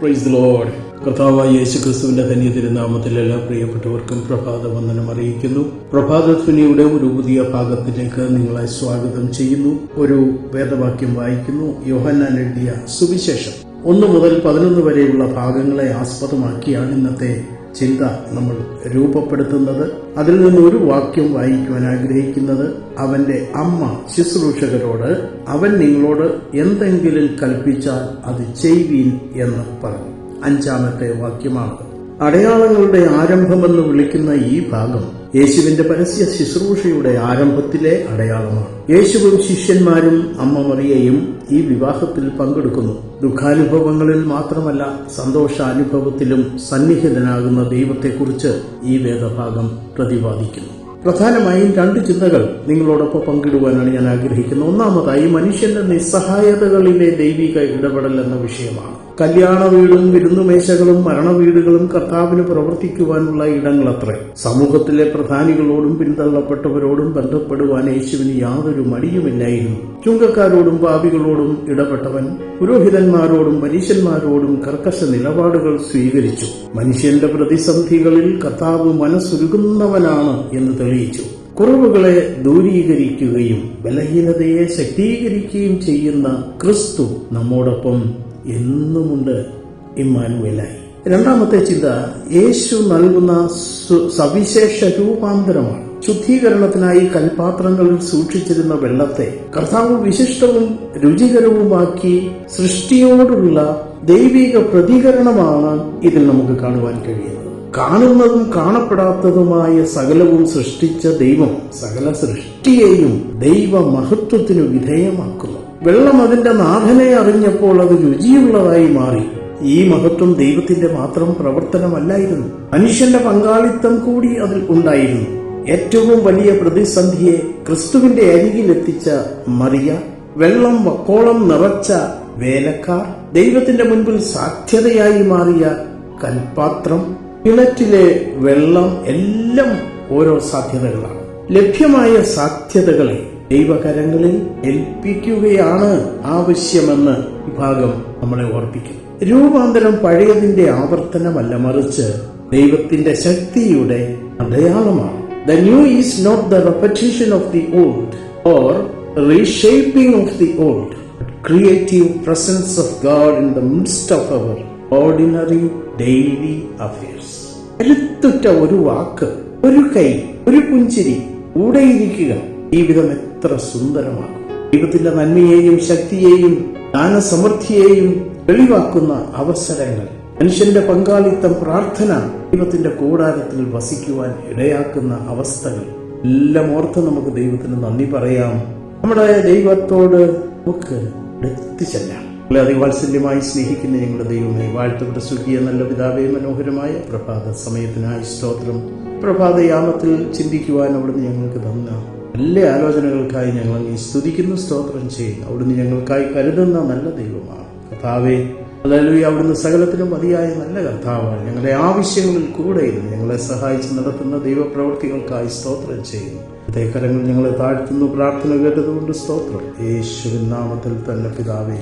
Price load കർത്താവായ യേശു ക്രിസ്തുവിന്റെ ധന്യ തിരുനാമത്തിൽ എല്ലാ പ്രിയപ്പെട്ടവർക്കും പ്രഭാത വന്ദനം അറിയിക്കുന്നു. പ്രഭാതധ്വനിയുടെ ഒരു പുതിയ ഭാഗത്തിലേക്ക് നിങ്ങളെ സ്വാഗതം ചെയ്യുന്നു. ഒരു വേദവാക്യം വായിക്കുന്നു. യോഹന്നാൻ എഴുതിയ സുവിശേഷം. ഒന്ന് മുതൽ പതിനൊന്ന് വരെയുള്ള ഭാഗങ്ങളെ ആസ്പദമാക്കിയാണ് ഇന്നത്തെ ചിന്ത നമ്മൾ രൂപപ്പെടുത്തുന്നത്. അതിൽ നിന്ന് ഒരു വാക്യം വായിക്കുവാൻ ആഗ്രഹിക്കുന്നത് അവന്റെ അമ്മ ശുശ്രൂഷകരോട് അവൻ നിങ്ങളോട് എന്തെങ്കിലും കൽപ്പിച്ചാൽ അത് ചെയ്യുവീൻ എന്ന് പറഞ്ഞു. അഞ്ചാമത്തെ വാക്യമാണ് അടയാളങ്ങളുടെ ആരംഭമെന്ന് വിളിക്കുന്ന ഈ ഭാഗം യേശുവിന്റെ പരസ്യ ശുശ്രൂഷയുടെ ആരംഭത്തിലെ അടയാളമാണ്. യേശുവും ശിഷ്യന്മാരും അമ്മ മറിയയും ഈ വിവാഹത്തിൽ പങ്കെടുക്കുന്നു. ദുഃഖാനുഭവങ്ങളിൽ മാത്രമല്ല സന്തോഷാനുഭവത്തിലും സന്നിഹിതനാകുന്ന ദൈവത്തെക്കുറിച്ച് ഈ വേദഭാഗം പ്രതിപാദിക്കുന്നു. പ്രധാനമായും രണ്ട് ചിന്തകൾ നിങ്ങളോടൊപ്പം പങ്കിടുവാനാണ് ഞാൻ ആഗ്രഹിക്കുന്നത്. ഒന്നാമതായി മനുഷ്യന്റെ നിസ്സഹായതകളിലെ ദൈവിക ഇടപെടൽ എന്ന വിഷയമാണ്. കല്യാണ വീടും വിരുന്നുമേശകളും മരണവീടുകളും കർത്താവിന് പ്രവർത്തിക്കുവാനുള്ള ഇടങ്ങളത്രേ. സമൂഹത്തിലെ പ്രധാനികളോടും പിന്തള്ളപ്പെട്ടവരോടും ബന്ധപ്പെടുവാൻ യേശുവിന് യാതൊരു മടിയുമില്ലായിരുന്നു. ചുങ്കക്കാരോടും പാപികളോടും ഇടപെട്ടവൻ പുരോഹിതന്മാരോടും പരീശന്മാരോടും കർക്കശ നിലപാടുകൾ സ്വീകരിച്ചു. മനുഷ്യന്റെ പ്രതിസന്ധികളിൽ കർത്താവ് മനസ്സുരുകുന്നവനാണ് എന്ന് തെളിയിച്ചു. കുറവുകളെ ദൂരീകരിക്കുകയും ബലഹീനതയെ ശക്തീകരിക്കുകയും ചെയ്യുന്ന ക്രിസ്തു നമ്മോടൊപ്പം എന്നുമുണ്ട് ഇമ്മാനുവലായി. രണ്ടാമത്തെ ചിന്ത യേശു നൽകുന്ന സവിശേഷ രൂപാന്തരമാണ്. ശുദ്ധീകരണത്തിനായി കൽപാത്രങ്ങളിൽ സൂക്ഷിച്ചിരുന്ന വെള്ളത്തെ കർത്താവ് വിശിഷ്ടവും രുചികരവുമാക്കി സൃഷ്ടിയോടുള്ള ദൈവിക പ്രതികരണമാണ് ഇതിൽ നമുക്ക് കാണുവാൻ കഴിയുന്നത്. കാണുന്നതും കാണപ്പെടാത്തതുമായ സകലവും സൃഷ്ടിച്ച ദൈവം സകല സൃഷ്ടിയെയും ദൈവ മഹത്വത്തിനു വിധേയമാക്കുന്നു. വെള്ളം അതിന്റെ നാഥനെ അറിഞ്ഞപ്പോൾ അത് രുചിയുള്ളതായി മാറി. ഈ മഹത്വം ദൈവത്തിന്റെ മാത്രം പ്രവർത്തനമല്ലായിരുന്നു. മനുഷ്യന്റെ പങ്കാളിത്തം കൂടി അതിൽ ഉണ്ടായിരുന്നു. ഏറ്റവും വലിയ പ്രതിസന്ധിയെ ക്രിസ്തുവിന്റെ അരികിലെത്തിച്ച മറിയ വെള്ളം വക്കോളം നിറച്ച വേലക്കാർ ദൈവത്തിന്റെ മുൻപിൽ സാധ്യതയായി മാറിയ കൽപാത്രം കിണറ്റിലെ വെള്ളം എല്ലാം ഓരോ സാധ്യതകളാണ്. ലഭ്യമായ സാധ്യതകളെ ദൈവകരങ്ങളിൽ ഏൽപ്പിക്കുകയാണ് ആവശ്യമെന്ന് ഈ ഭാഗം നമ്മളെ ഓർപ്പിക്കും രൂപാന്തരം പഴയതിന്റെ ആവർത്തനമല്ല മറിച്ച് ദൈവത്തിന്റെ ശക്തിയുടെ അടയാളമാണ്. The new is not the repetition of the old or reshaping of the old creative presence of God in the midst of our ordinary daily affairs കരുത്തുറ്റ ഒരു വാക്ക് ഒരു കൈ ഒരു പുഞ്ചിരി കൂടെയിരിക്കുക ജീവിതം എത്ര സുന്ദരമാണ്. ദൈവത്തിന്റെ നന്മയെയും ശക്തിയെയും ദാനസമൃദ്ധിയെയും തെളിവാക്കുന്ന അവസരങ്ങൾ. മനുഷ്യന്റെ പങ്കാളിത്തം പ്രാർത്ഥന ദൈവത്തിന്റെ കൂടാരത്തിൽ വസിക്കുവാൻ ഇടയാക്കുന്ന അവസ്ഥകൾ. എല്ലാം ഓർത്ത് നമുക്ക് ദൈവത്തിന് നന്ദി പറയാം. നമ്മുടെ ദൈവത്തോട് നമുക്ക് എത്തിച്ചെല്ലാം ഞങ്ങളെ അതിവാത്സല്യമായി സ്നേഹിക്കുന്ന ഞങ്ങളുടെ ദൈവമേ വാഴ്ത്തപ്പെട്ട സുഖിയ നല്ല പിതാവേ മനോഹരമായ പ്രഭാത സമയത്തിനായി സ്തോത്രം. പ്രഭാതയാമത്തിൽ ചിന്തിക്കുവാൻ അവിടുന്ന് ഞങ്ങൾക്ക് തന്ന നല്ല ആലോചനകൾക്കായി ഞങ്ങൾ നീ സ്തുതിക്കുന്നു സ്തോത്രം ചെയ്യുന്നു. അവിടുന്ന് ഞങ്ങൾക്കായി കരുതുന്ന നല്ല ദൈവമാണ്. കർത്താവേ അതായത് അവിടുന്ന് സകലത്തിനും മതിയായ നല്ല കർത്താവാണ്. ഞങ്ങളുടെ ആവശ്യങ്ങളിൽ കൂടെ ഇരുന്ന് ഞങ്ങളെ സഹായിച്ച് നടത്തുന്ന ദൈവപ്രവൃത്തികൾക്കായി സ്തോത്രം ചെയ്യുന്നു. കരങ്ങൾ ഞങ്ങളെ താഴ്ത്തുന്നു പ്രാർത്ഥന കേട്ടതുകൊണ്ട് സ്തോത്രം. യേശുവിൻ നാമത്തിൽ തന്നെ പിതാവേ